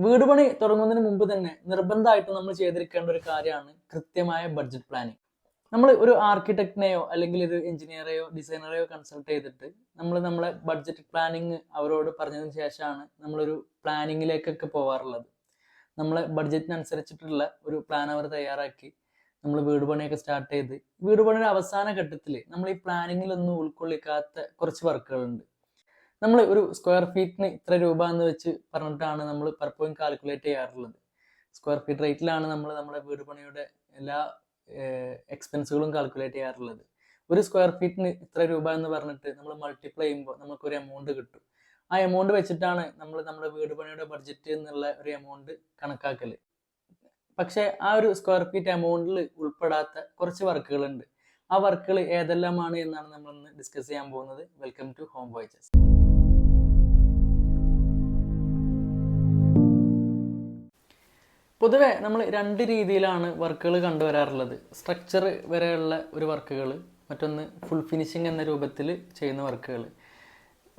വീട് പണി തുടങ്ങുന്നതിന് മുമ്പ് തന്നെ നിർബന്ധമായിട്ട് നമ്മൾ ചെയ്തിരിക്കേണ്ട ഒരു കാര്യമാണ് കൃത്യമായ ബഡ്ജറ്റ് പ്ലാനിങ് നമ്മൾ ഒരു ആർക്കിടെക്റ്റിനെയോ അല്ലെങ്കിൽ ഒരു എഞ്ചിനീയറെയോ ഡിസൈനറെയോ കൺസൾട്ട് ചെയ്തിട്ട് നമ്മൾ നമ്മളെ ബഡ്ജറ്റ് പ്ലാനിങ് അവരോട് പറഞ്ഞതിന് ശേഷമാണ് നമ്മളൊരു പ്ലാനിങ്ങിലേക്കൊക്കെ പോകാറുള്ളത് നമ്മളെ ബഡ്ജറ്റിനനുസരിച്ചിട്ടുള്ള ഒരു പ്ലാൻ അവർ തയ്യാറാക്കി നമ്മൾ വീട് പണിയൊക്കെ സ്റ്റാർട്ട് ചെയ്ത്. വീട് പണിയുടെ അവസാന ഘട്ടത്തിൽ നമ്മൾ ഈ പ്ലാനിങ്ങിലൊന്നും ഉൾക്കൊള്ളിക്കാത്ത കുറച്ച് വർക്കുകളുണ്ട് നമ്മൾ ഒരു സ്ക്വയർ ഫീറ്റിന് ഇത്ര രൂപ എന്ന് വെച്ച് പറഞ്ഞിട്ടാണ് നമ്മൾ പലപ്പോഴും കാൽക്കുലേറ്റ് ചെയ്യാറുള്ളത്. സ്ക്വയർ ഫീറ്റ് റേറ്റിലാണ് നമ്മൾ നമ്മുടെ വീട് പണിയുടെ എല്ലാ എക്സ്പെൻസുകളും കാൽക്കുലേറ്റ് ചെയ്യാറുള്ളത്. ഒരു സ്ക്വയർ ഫീറ്റിന് ഇത്ര രൂപ എന്ന് പറഞ്ഞിട്ട് നമ്മൾ മൾട്ടിപ്ലൈ ചെയ്യുമ്പോൾ നമുക്കൊരു എമൗണ്ട് കിട്ടും. ആ എമൗണ്ട് വെച്ചിട്ടാണ് നമ്മൾ നമ്മുടെ വീട് പണിയുടെ ബഡ്ജറ്റ് എന്നുള്ള ഒരു എമൗണ്ട് കണക്കാക്കൽ പക്ഷേ ആ ഒരു സ്ക്വയർ ഫീറ്റ് എമൗണ്ടിൽ ഉൾപ്പെടാത്ത കുറച്ച് വർക്കുകളുണ്ട്. ആ വർക്കുകൾ ഏതെല്ലാമാണ് എന്നാണ് നമ്മൾ ഇന്ന് ഡിസ്കസ് ചെയ്യാൻ പോകുന്നത്. വെൽക്കം ടു ഹോം വോയിച്ചസ് പൊതുവെ നമ്മൾ രണ്ട് രീതിയിലാണ് വർക്കുകൾ കണ്ടുവരാറുള്ളത്. സ്ട്രക്ചർ വരെയുള്ള ഒരു വർക്കുകൾ മറ്റൊന്ന് ഫുൾ ഫിനിഷിംഗ് എന്ന രൂപത്തിൽ ചെയ്യുന്ന വർക്കുകൾ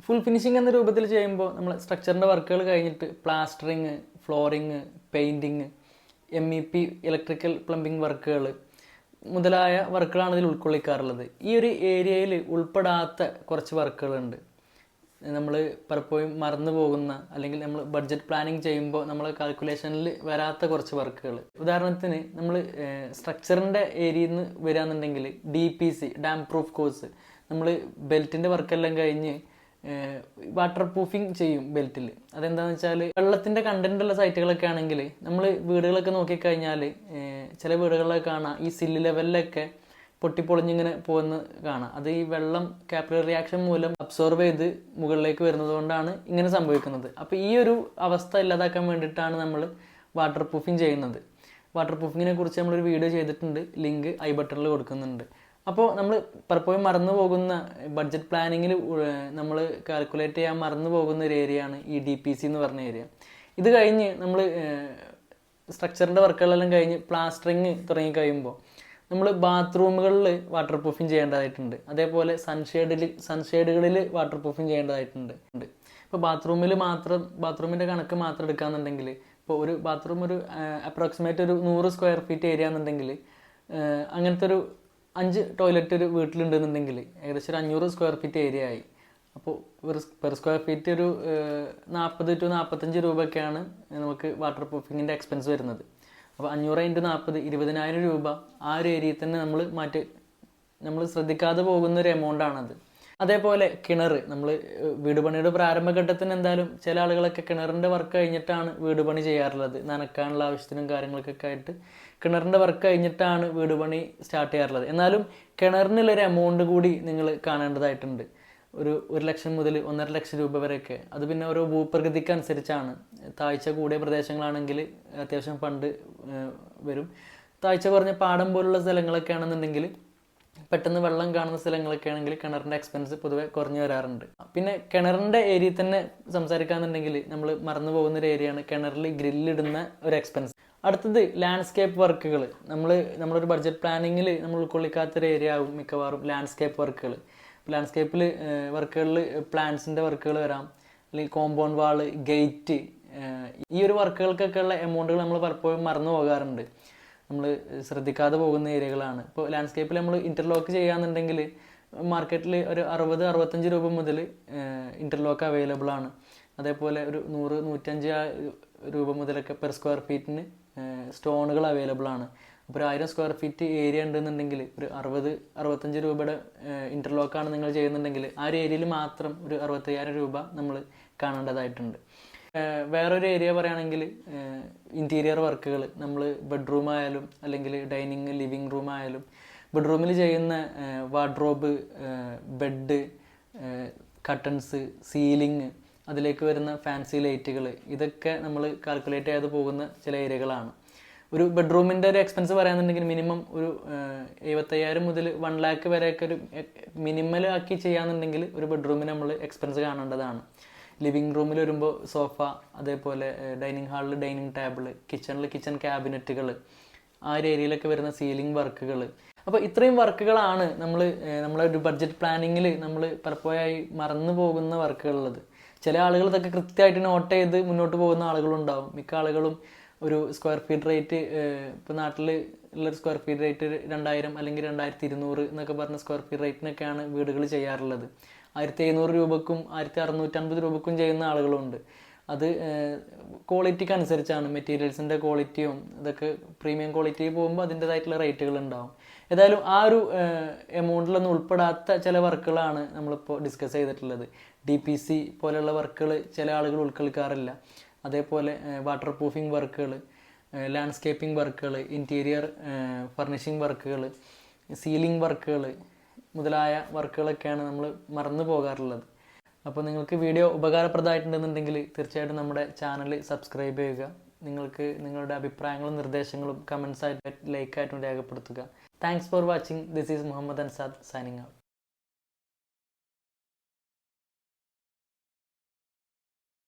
ഫുൾ ഫിനിഷിംഗ് എന്ന രൂപത്തിൽ ചെയ്യുമ്പോൾ നമ്മൾ സ്ട്രക്ചറിന്റെ വർക്കുകൾ കഴിഞ്ഞിട്ട് plastering flooring painting M E P electrical plumbing വർക്കുകൾ മുതലായ വർക്കുകളാണ് ഇതിൽ ഉൾക്കൊള്ളിക്കാറുള്ളത്. ഈ ഒരു ഏരിയയിൽ ഉൾപ്പെടാത്ത കുറച്ച് വർക്കുകളുണ്ട്. നമ്മൾ പലപ്പോഴും മറന്നു പോകുന്ന അല്ലെങ്കിൽ നമ്മൾ ബഡ്ജറ്റ് പ്ലാനിങ് ചെയ്യുമ്പോൾ നമ്മൾ കാൽക്കുലേഷനിൽ വരാത്ത കുറച്ച് വർക്കുകൾ ഉദാഹരണത്തിന് നമ്മൾ സ്ട്രക്ചറിന്റെ ഏരിയയിൽ നിന്ന് വരാന്നുണ്ടെങ്കിൽ D P C damp proof course നമ്മൾ ബെൽറ്റിന്റെ വർക്കെല്ലാം കഴിഞ്ഞ് വാട്ടർ പ്രൂഫിങ് ചെയ്യും ബെൽറ്റിൽ അതെന്താണെന്ന് വെച്ചാൽ വെള്ളത്തിന്റെ കണ്ടന്റ് ഉള്ള സൈറ്റുകളൊക്കെ ആണെങ്കിൽ നമ്മൾ വീടുകളൊക്കെ നോക്കിക്കഴിഞ്ഞാൽ ചില വീടുകളിലൊക്കെ കാണാം ഈ സില്ല് ലെവലിലൊക്കെ പൊട്ടിപ്പൊളിഞ്ഞിങ്ങനെ പോകുന്ന കാണാം. അത് ഈ വെള്ളം കാപ്പിലറി റിയാക്ഷൻ മൂലം അബ്സോർബ് ചെയ്ത് മുകളിലേക്ക് വരുന്നത് കൊണ്ടാണ് ഇങ്ങനെ സംഭവിക്കുന്നത്. അപ്പോൾ ഈ ഒരു അവസ്ഥ ഇല്ലാതാക്കാൻ വേണ്ടിയിട്ടാണ് നമ്മൾ വാട്ടർ പ്രൂഫിങ് ചെയ്യുന്നത്. വാട്ടർ പ്രൂഫിങ്ങിനെ കുറിച്ച് നമ്മളൊരു വീഡിയോ ചെയ്തിട്ടുണ്ട്. ലിങ്ക് ഐ ബട്ടണിൽ കൊടുക്കുന്നുണ്ട്. അപ്പോൾ നമ്മൾ പലപ്പോഴും മറന്നു പോകുന്ന ബഡ്ജറ്റ് പ്ലാനിങ്ങിൽ നമ്മൾ കാൽക്കുലേറ്റ് ചെയ്യാൻ മറന്നു പോകുന്ന ഒരു ഏരിയയാണ് ഈ ഡി പി സി എന്ന് പറഞ്ഞ ഏരിയ ഇത് കഴിഞ്ഞ് നമ്മൾ സ്ട്രക്ചറിന്റെ വർക്കുകളെല്ലാം കഴിഞ്ഞ് പ്ലാസ്റ്ററിങ് തുടങ്ങി കഴിയുമ്പോൾ നമ്മൾ ബാത്റൂമുകളിൽ വാട്ടർ പ്രൂഫിങ് ചെയ്യേണ്ടതായിട്ടുണ്ട്. അതേപോലെ സൺഷെയ്ഡിൽ സൺഷെയ്ഡുകളിൽ വാട്ടർ പ്രൂഫിങ് ചെയ്യേണ്ടതായിട്ടുണ്ട് ഇപ്പോൾ ബാത്റൂമിൽ മാത്രം ബാത്റൂമിന്റെ കണക്ക് മാത്രം എടുക്കുകയാണെന്നുണ്ടെങ്കിൽ ഇപ്പോൾ ഒരു ബാത്റൂം ഒരു അപ്രോക്സിമേറ്റ് ഒരു നൂറ് സ്ക്വയർ ഫീറ്റ് ഏരിയ എന്നുണ്ടെങ്കിൽ അങ്ങനത്തെ ഒരു അഞ്ച് ടോയ്ലറ്റ് ഒരു വീട്ടിലുണ്ടെന്നുണ്ടെങ്കിൽ ഏകദേശം ഒരു അഞ്ഞൂറ് സ്ക്വയർ ഫീറ്റ് ഏരിയ ആയി. അപ്പോൾ പെർ സ്ക്വയർ ഫീറ്റ് ഒരു നാൽപ്പത് ടു നാൽപ്പത്തഞ്ച് രൂപയൊക്കെയാണ് നമുക്ക് വാട്ടർ പ്രൂഫിങ്ങിന്റെ എക്സ്പെൻസ് വരുന്നത്. അപ്പോൾ അഞ്ഞൂറ് ഇന്റു നാൽപ്പത് ഇരുപതിനായിരം രൂപ ആ ഒരു ഏരിയയിൽ തന്നെ നമ്മൾ മാറ്റി നമ്മൾ ശ്രദ്ധിക്കാതെ പോകുന്ന ഒരു എമൗണ്ട് ആണത്. അതേപോലെ കിണർ നമ്മൾ വീട് പണിയുടെ പ്രാരംഭഘട്ടത്തിന് എന്തായാലും ചില ആളുകളൊക്കെ കിണറിന്റെ വർക്ക് കഴിഞ്ഞിട്ടാണ് വീട് പണി ചെയ്യാറുള്ളത്. നനക്കാനുള്ള ആവശ്യത്തിനും കാര്യങ്ങൾക്കൊക്കെ ആയിട്ട് കിണറിന്റെ വർക്ക് കഴിഞ്ഞിട്ടാണ് വീട് പണി സ്റ്റാർട്ട് ചെയ്യാറുള്ളത്. എന്നാലും കിണറിനുള്ളൊരു എമൗണ്ട് കൂടി നിങ്ങൾ കാണേണ്ടതായിട്ടുണ്ട്. ഒരു ഒരു ലക്ഷം മുതൽ ഒന്നര ലക്ഷം രൂപ വരെയൊക്കെ. അത് പിന്നെ ഓരോ ഭൂപ്രകൃതിക്ക് അനുസരിച്ചാണ് താഴ്ച കൂടിയ പ്രദേശങ്ങളാണെങ്കിൽ അത്യാവശ്യം ഫണ്ട് വരും. താഴ്ച കുറഞ്ഞ പാടം പോലുള്ള സ്ഥലങ്ങളൊക്കെ ആണെന്നുണ്ടെങ്കിൽ പെട്ടെന്ന് വെള്ളം കാണുന്ന സ്ഥലങ്ങളൊക്കെ ആണെങ്കിൽ കിണറിന്റെ എക്സ്പെൻസ് പൊതുവെ കുറഞ്ഞു വരാറുണ്ട്. പിന്നെ കിണറിന്റെ ഏരിയയിൽ തന്നെ സംസാരിക്കാന്നുണ്ടെങ്കിൽ നമ്മൾ മറന്നു പോകുന്ന ഒരു ഏരിയയാണ് കിണറിൽ ഗ്രില്ലിടുന്ന ഒരു എക്സ്പെൻസ് അടുത്തത് ലാൻഡ്സ്കേപ്പ് വർക്കുകൾ നമ്മൾ നമ്മളൊരു ബഡ്ജറ്റ് പ്ലാനിങ്ങിൽ നമ്മൾ ഉൾക്കൊള്ളിക്കാത്തൊരു ഏരിയ ആവും മിക്കവാറും ലാൻഡ്സ്കേപ്പ് വർക്കുകൾ ലാൻഡ്സ്കേപ്പിൽ വർക്കുകളിൽ പ്ലാന്റ്സിന്റെ വർക്കുകൾ വരാം. അല്ലെങ്കിൽ കോമ്പൗണ്ട് വാൾ ഗേറ്റ് ഈ ഒരു വർക്കുകൾക്കൊക്കെ ഉള്ള എമൗണ്ടുകൾ നമ്മൾ പലപ്പോഴും മറന്നു പോകാറുണ്ട്. നമ്മൾ ശ്രദ്ധിക്കാതെ പോകുന്ന ഏരിയകളാണ്. ഇപ്പോൾ ലാൻഡ്സ്കേപ്പിൽ നമ്മൾ ഇന്റർലോക്ക് ചെയ്യാന്നുണ്ടെങ്കിൽ മാർക്കറ്റിൽ ഒരു അറുപത് അറുപത്തഞ്ച് രൂപ മുതൽ ഇന്റർലോക്ക് അവൈലബിൾ ആണ്. അതേപോലെ ഒരു നൂറ് നൂറ്റഞ്ച് രൂപ മുതലൊക്കെ പെർ സ്ക്വയർ ഫീറ്റിന് സ്റ്റോണുകൾ അവൈലബിൾ ആണ്. അപ്പോൾ ഒരു ആയിരം സ്ക്വയർ ഫീറ്റ് ഏരിയ ഉണ്ടെന്നുണ്ടെങ്കിൽ ഒരു അറുപത് അറുപത്തഞ്ച് രൂപയുടെ ഇന്റർലോക്കാണ് നിങ്ങൾ ചെയ്യുന്നുണ്ടെങ്കിൽ ആ ഒരു ഏരിയയിൽ മാത്രം ഒരു അറുപത്തയ്യായിരം രൂപ നമ്മൾ കാണേണ്ടതായിട്ടുണ്ട്. വേറൊരു ഏരിയ പറയുകയാണെങ്കിൽ ഇന്റീരിയർ വർക്കുകൾ നമ്മൾ ബെഡ്റൂം ആയാലും അല്ലെങ്കിൽ ഡൈനിങ് ലിവിങ് റൂം ആയാലും ബെഡ്റൂമിൽ ചെയ്യുന്ന വാർഡ്രോബ് ബെഡ് കട്ടൺസ് സീലിംഗ് അതിലേക്ക് വരുന്ന ഫാൻസി ലൈറ്റുകൾ ഇതൊക്കെ നമ്മൾ കാൽക്കുലേറ്റ് ചെയ്ത് പോകുന്ന ചില ഏരിയകളാണ് ഒരു ബെഡ്റൂമിന്റെ ഒരു എക്സ്പെൻസ് പറയാന്നുണ്ടെങ്കിൽ മിനിമം ഒരു എഴുപത്തയ്യായിരം മുതൽ വൺ ലാക്ക് വരെയൊക്കെ ഒരു മിനിമൽ ആക്കി ചെയ്യാന്നുണ്ടെങ്കിൽ ഒരു ബെഡ്റൂമിന് നമ്മൾ എക്സ്പെൻസ് കാണേണ്ടതാണ്. ലിവിങ് റൂമിൽ വരുമ്പോൾ സോഫ അതേപോലെ ഡൈനിങ് ഹാളിൽ ഡൈനിങ് ടേബിൾ കിച്ചണിൽ കിച്ചൺ ക്യാബിനറ്റുകൾ ആ ഒരു ഏരിയയിലൊക്കെ വരുന്ന സീലിംഗ് വർക്കുകൾ അപ്പോൾ ഇത്രയും വർക്കുകളാണ് നമ്മൾ നമ്മളെ ഒരു ബഡ്ജറ്റ് പ്ലാനിങ്ങിൽ നമ്മൾ പലപ്പോഴായി മറന്നു പോകുന്ന വർക്കുകളുള്ളത് ചില ആളുകൾ ഇതൊക്കെ കൃത്യമായിട്ട് നോട്ട് ചെയ്ത് മുന്നോട്ട് പോകുന്ന ആളുകളുണ്ടാവും. മിക്ക ആളുകളും ഒരു സ്ക്വയർ ഫീറ്റ് റേറ്റ് ഇപ്പോൾ നാട്ടിൽ ഉള്ള സ്ക്വയർ ഫീറ്റ് റേറ്റ് രണ്ടായിരം അല്ലെങ്കിൽ രണ്ടായിരത്തി ഇരുന്നൂറ് എന്നൊക്കെ പറഞ്ഞ സ്ക്വയർ ഫീറ്റ് റേറ്റിനൊക്കെയാണ് വീടുകൾ ചെയ്യാറുള്ളത്. ആയിരത്തി എഴുന്നൂറ് രൂപക്കും ആയിരത്തി അറുന്നൂറ്റമ്പത് രൂപക്കും ചെയ്യുന്ന ആളുകളുണ്ട്. അത് ക്വാളിറ്റിക്ക് അനുസരിച്ചാണ് മെറ്റീരിയൽസിന്റെ ക്വാളിറ്റിയും ഇതൊക്കെ പ്രീമിയം ക്വാളിറ്റി പോകുമ്പോൾ അതിന്റെതായിട്ടുള്ള റേറ്റുകൾ ഉണ്ടാവും. ഏതായാലും ആ ഒരു എമൗണ്ടിലൊന്നും ഉൾപ്പെടാത്ത ചില വർക്കുകളാണ് നമ്മളിപ്പോൾ ഡിസ്കസ് ചെയ്തിട്ടുള്ളത്. ഡി പി സി പോലെയുള്ള വർക്കുകൾ ചില ആളുകൾ ഉൾക്കൊള്ളിക്കാറില്ല. അതേപോലെ വാട്ടർ പ്രൂഫിംഗ് വർക്കുകൾ ലാൻഡ്സ്കേപ്പിംഗ് വർക്കുകൾ ഇന്റീരിയർ ഫർണിഷിംഗ് വർക്കുകൾ സീലിംഗ് വർക്കുകൾ മുതലായ വർക്കുകളൊക്കെയാണ് നമ്മൾ മറന്നു പോകാറുള്ളത്. അപ്പോൾ നിങ്ങൾക്ക് വീഡിയോ ഉപകാരപ്രദമായിട്ടുണ്ടെന്നുണ്ടെങ്കിൽ തീർച്ചയായിട്ടും നമ്മുടെ ചാനൽ സബ്സ്ക്രൈബ് ചെയ്യുക. നിങ്ങൾക്ക് നിങ്ങളുടെ അഭിപ്രായങ്ങളും നിർദ്ദേശങ്ങളും കമൻസായിട്ട് ലൈക്കായിട്ടും രേഖപ്പെടുത്തുക. Thanks for watching this is Muhammad Ansad signing out